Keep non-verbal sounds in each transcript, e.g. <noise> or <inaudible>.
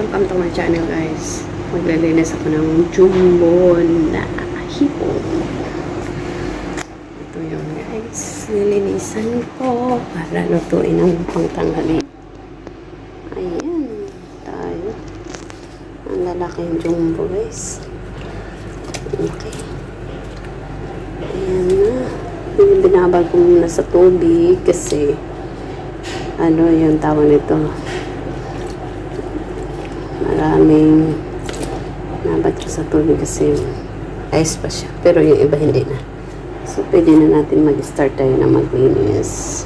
Welcome to my channel guys. Maglilinis ako ng jumbo na hipon. Ito yun guys. Nilinisan ko para lutuin ang pangtanghali. Ayan. Tayo. Ang lalaking jumbo guys. Okay. Ayan na. Yung binabag ko muna sa tubig kasi ano yung tawag nito maraming nabad ko sa tubig kasi ice pa siya. Pero yung iba hindi na. So, pwede na natin mag-start tayo na maglinis.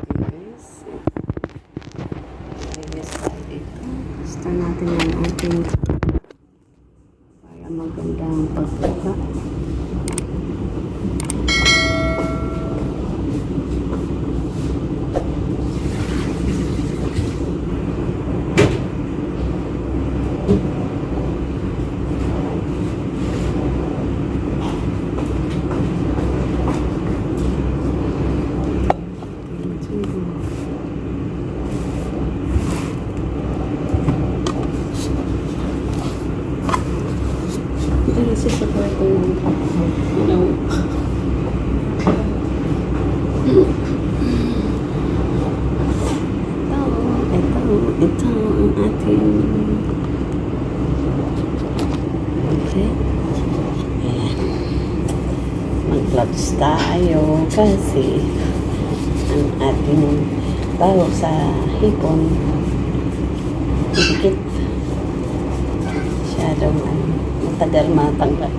Okay, guys. Linis tayo dito. Start natin yung ating para magandang pagbuka. Ito na siya sa kwarto ng ano. Ito, ito, ang ating Okay. Mag-vlogs tayo kasi ang ating tawag sa hipon dikit masyadong ano, matagal matanggal.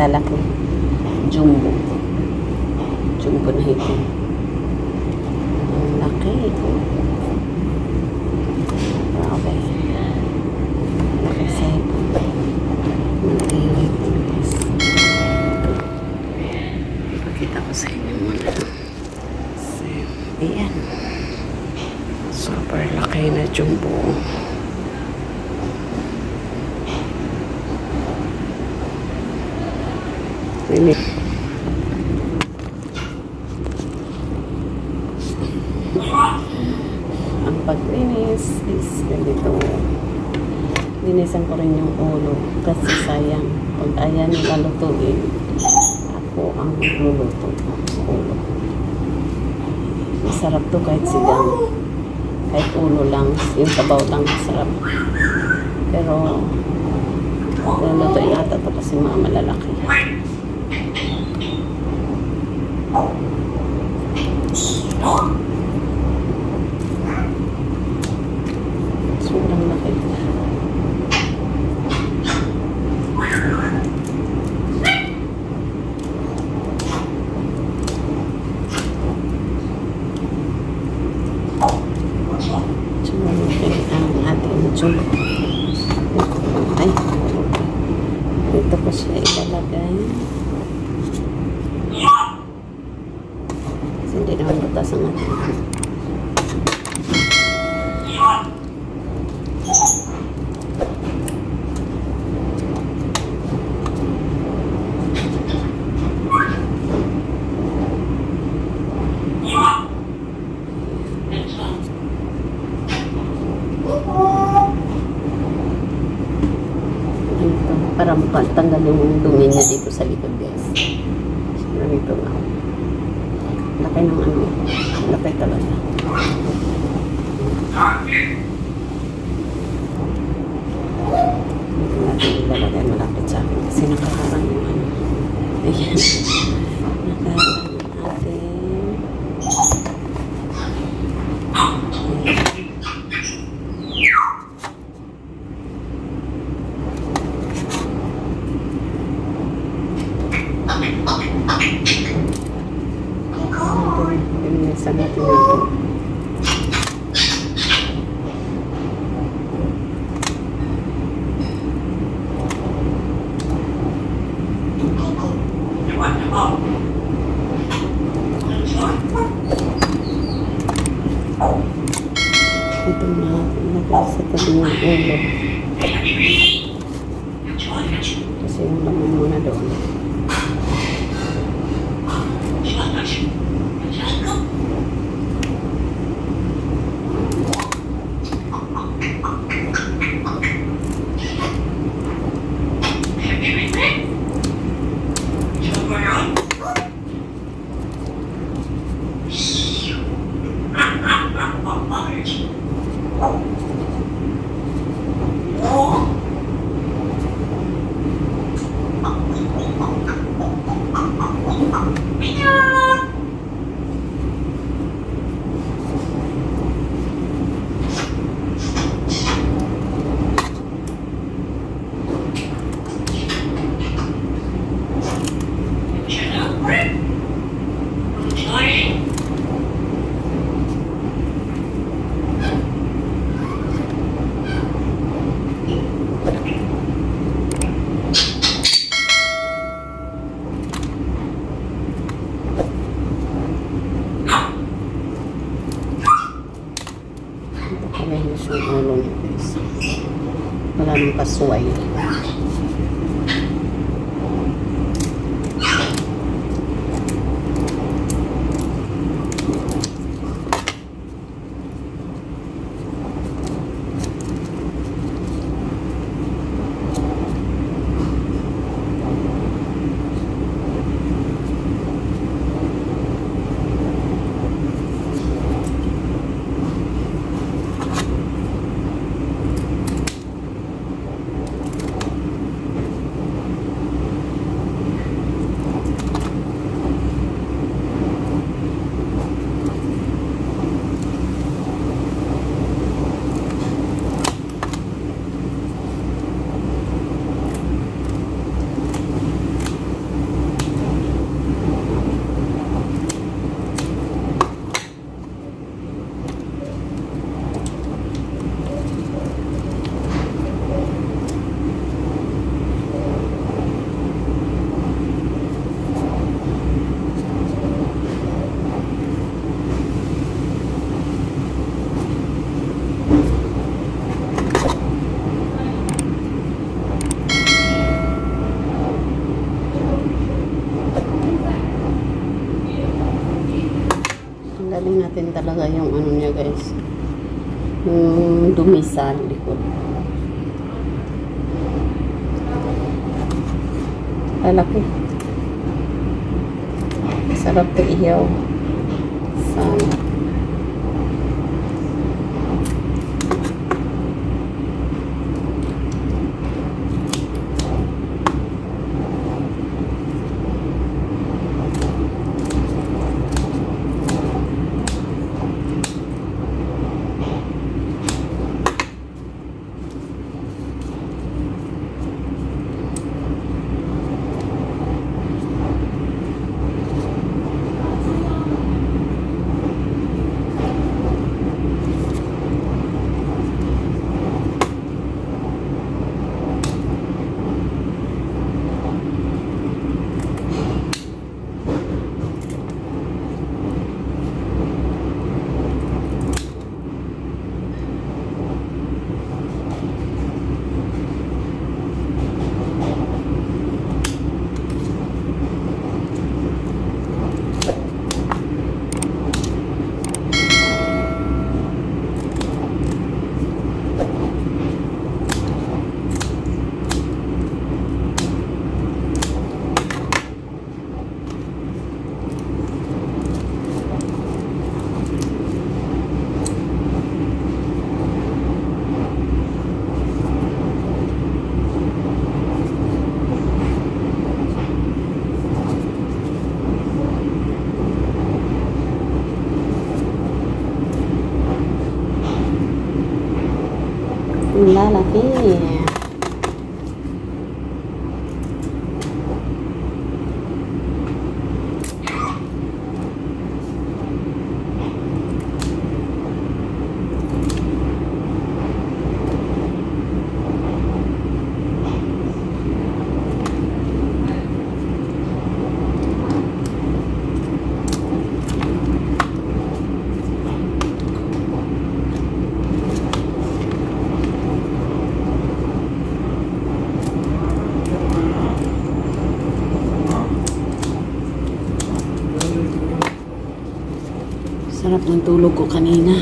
Lalaki. Jumbo. Jumbo na. Ang laki. Grabe. Laki sa hipon. Mag-iway ko guys. Pakita ko sa inyo muna. Ayan. Super laki na jumbo. Ini. Ang paglinis is ganito. Linisan ko rin yung ulo kasi sayang. Pag ayan nila lutuin, ako ang luluto ng ulo. Masarap to kahit sigang. Kahit ulo lang, yung sabaw lang masarap. Pero, lulutuin ata to kasi mga malalaki. No. <gasps> <gasps> niya dito sa likod guys. Ganito nga. Laki ng ano. Laki talaga. Dito natin ilalagay malapit sa akin kasi nakaharang yung ano. Ayan. dito na nabasa ko din yung ulo. Kasi yung laman muna doon. Yung ulo talaga yung ano niya guys. Yung dumi sa likod. Lalaki. Sarap to ihaw. Sana. Ang lalaki. Sarap ng tulog ko kanina.